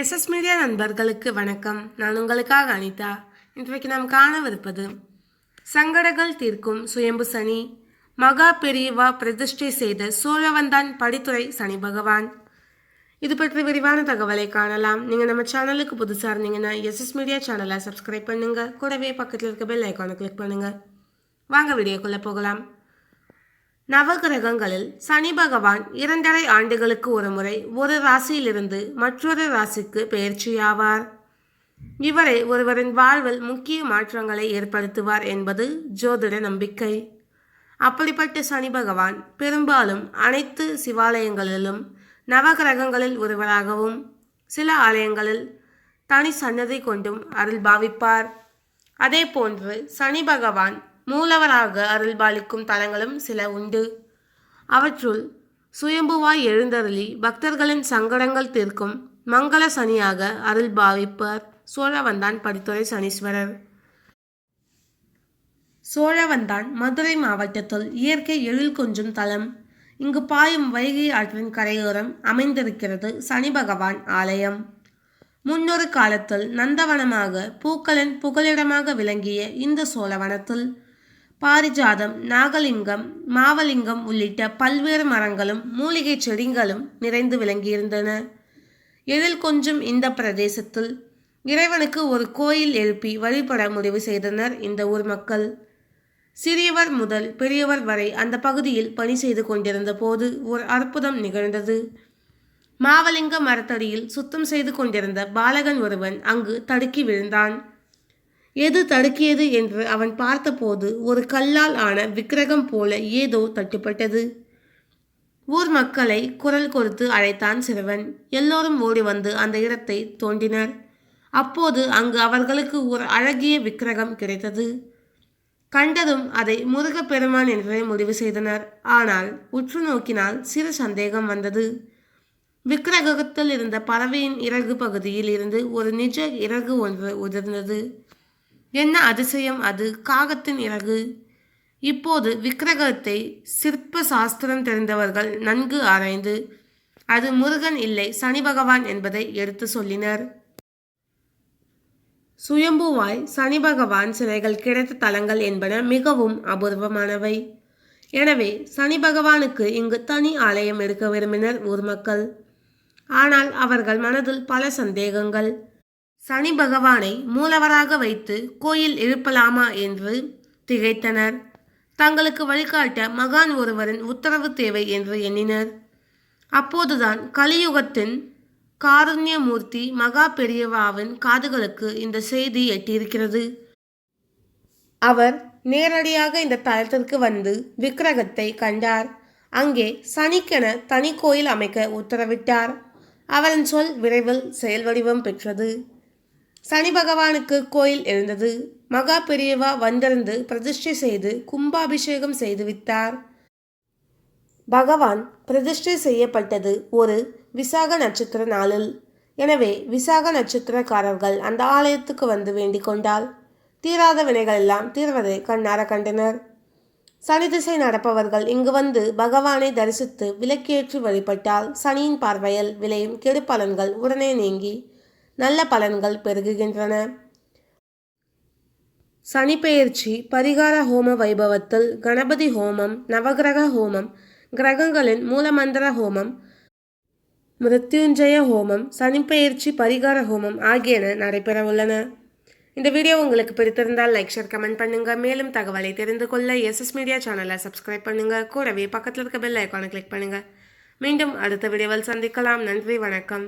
SS media நண்பர்களுக்கு வணக்கம். நான் உங்களுக்காக அனிதா. இன்றைக்கு நாம் காணவிருப்பது சங்கடங்கள் தீர்க்கும் சுயம்பு சனி. மகா பெரியவா பிரதிஷ்டை செய்த சோழவந்தான் படித்துறை சனி பகவான். இது பற்றி விரிவான தகவலை காணலாம். நீங்கள் நம்ம சேனலுக்கு புதுசாக இருந்தீங்கன்னா எஸ்எஸ் மீடியா சேனலை சப்ஸ்கிரைப் பண்ணுங்கள் கூடவே பக்கத்தில் இருக்க பெல் ஐக்கானை கிளிக் பண்ணுங்கள் வாங்க வீடியோக்குள்ளே போகலாம். நவகிரகங்களில் சனி பகவான் இரண்டரை ஆண்டுகளுக்கு ஒருமுறை ஒரு ராசியிலிருந்து மற்றொரு ராசிக்கு பெயர்ச்சியாவார். இவரை ஒருவரின் வாழ்வில் முக்கிய மாற்றங்களை ஏற்படுத்துவார் என்பது ஜோதிட நம்பிக்கை. அப்படிப்பட்ட சனி பகவான் பெரும்பாலும் அனைத்து சிவாலயங்களிலும் நவகிரகங்களில் ஒருவராகவும் சில ஆலயங்களில் தனி சன்னதி கொண்டும் அருள் பாவிப்பார். அதே போன்று சனி பகவான் மூலவராக அருள்பாலிக்கும் தலங்களும் சில உண்டு. அவற்றுள் சுயம்புவாய் எழுந்தருளி பக்தர்களின் சங்கடங்கள் தீர்க்கும் மங்கள சனியாக அருள் பாவிப்பர் சோழவந்தான் படித்துறை சனீஸ்வரர். சோழவந்தான் மதுரை மாவட்டத்தில் இயற்கை எழில் கொஞ்சும் தலம். இங்கு பாயும் வைகை ஆற்றின் கரையோரம் அமைந்திருக்கிறது சனி பகவான் ஆலயம். முன்னொரு காலத்தில் நந்தவனமாக பூக்களின் புகலிடமாக விளங்கிய இந்த சோழவனத்தில் பாரிஜாதம் நாகலிங்கம் மாவலிங்கம் உள்ளிட்ட பல்வேறு மரங்களும் மூலிகை செடிகளும் நிறைந்து விளங்கியிருந்தன. எதில் கொஞ்சம் இந்த பிரதேசத்தில் இறைவனுக்கு ஒரு கோயில் எழுப்பி வழிபட முடிவு செய்தனர் இந்த ஊர் மக்கள். சிறியவர் முதல் பெரியவர் வரை அந்த பகுதியில் பணி செய்து கொண்டிருந்த போது ஒரு அற்புதம் நிகழ்ந்தது. மாவலிங்க மரத்தடியில் சுத்தம் செய்து கொண்டிருந்த பாலகன் ஒருவன் அங்கு தடுக்கி விழுந்தான். எது தடுக்கியது என்று அவன் பார்த்தபோது ஒரு கல்லால் ஆன விக்கிரகம் போல ஏதோ தட்டுப்பட்டது. ஊர் மக்களை குரல் கொடுத்து அழைத்தான் சிறுவன். எல்லோரும் ஓடி வந்து அந்த இடத்தை தோண்டினர். அப்போது அங்கு அவர்களுக்கு ஒரு அழகிய விக்கிரகம் கிடைத்தது. கண்டதும் அதை முருகப்பெருமான் என்றே முடிவு செய்தனர். ஆனால் உற்று நோக்கினால் சிறு சந்தேகம் வந்தது. விக்கிரகத்தில் இருந்த பறவையின் இறகு பகுதியில் இருந்து ஒரு நிஜ இறகு ஒன்று உதிர்ந்தது. என்ன அதிசயம் அது? காகத்தின் இறகு. இப்போது விக்கிரகத்தை சிற்ப சாஸ்திரம் தெரிந்தவர்கள் நன்கு ஆராய்ந்து அது முருகன் இல்லை சனி பகவான் என்பதை எடுத்து சொல்லினர். சுயம்புவாய் சனி பகவான் சிலைகள் கிடைத்த தலங்கள் என்பன மிகவும் அபூர்வமானவை. எனவே சனி பகவானுக்கு இங்கு தனி ஆலயம் எடுக்க விரும்பினர் ஊர் மக்கள். ஆனால் அவர்கள் மனதில் பல சந்தேகங்கள். சனி பகவானை மூலவராக வைத்து கோயில் எழுப்பலாமா என்று திகைத்தனர். தங்களுக்கு வழிகாட்ட மகான் ஒருவரின் உத்தரவு தேவை என்று எண்ணினர். அப்போதுதான் கலியுகத்தின் காருண்யமூர்த்தி மகா பெரியவாவின் காதுகளுக்கு இந்த செய்தி எட்டியிருக்கிறது. அவர் நேரடியாக இந்த தலத்திற்கு வந்து விக்கிரகத்தை கண்டார். அங்கே சனிக்கென தனி கோயில் அமைக்க உத்தரவிட்டார். அவரின் சொல் விரைவில் செயல்வடிவம் பெற்றது. சனி பகவானுக்கு கோயில் எழுந்தது. மகா பெரியவா வந்திருந்து பிரதிஷ்டை செய்து கும்பாபிஷேகம் செய்துவித்தார் பகவான் பிரதிஷ்டை செய்யப்பட்டது ஒரு விசாக நட்சத்திர நாளில். எனவே விசாக நட்சத்திரக்காரர்கள் அந்த ஆலயத்துக்கு வந்து வேண்டிக் கொண்டால் தீராத வினைகள் எல்லாம் தீர்வதை கண்ணார கண்டனர். சனி திசை நடப்பவர்கள் இங்கு வந்து பகவானை தரிசித்து விலக்கேற்றி வழிபட்டால் சனியின் பார்வையில் விளையும் கெடுப்பலன்கள் உடனே நீங்கி நல்ல பலன்கள் பெருகுகின்றன. சனிப்பெயர்ச்சி பரிகார ஹோம வைபவத்தில் கணபதி ஹோமம் நவகிரக ஹோமம் கிரகங்களின் மூலமந்திர ஹோமம் மிருத்யுஞ்சய ஹோமம் சனிப்பெயர்ச்சி பரிகார ஹோமம் ஆகியன நடைபெற உள்ளன. இந்த வீடியோ உங்களுக்கு பிடித்திருந்தால் லைக் ஷேர் கமெண்ட் பண்ணுங்கள் மேலும் தகவலை தெரிந்து கொள்ள எஸ்எஸ் மீடியா சேனலை சப்ஸ்கிரைப் பண்ணுங்கள் கூடவே பக்கத்தில் இருக்க பெல் ஐக்கானை கிளிக் பண்ணுங்கள் மீண்டும் அடுத்த வீடியோவில் சந்திக்கலாம். நன்றி வணக்கம்.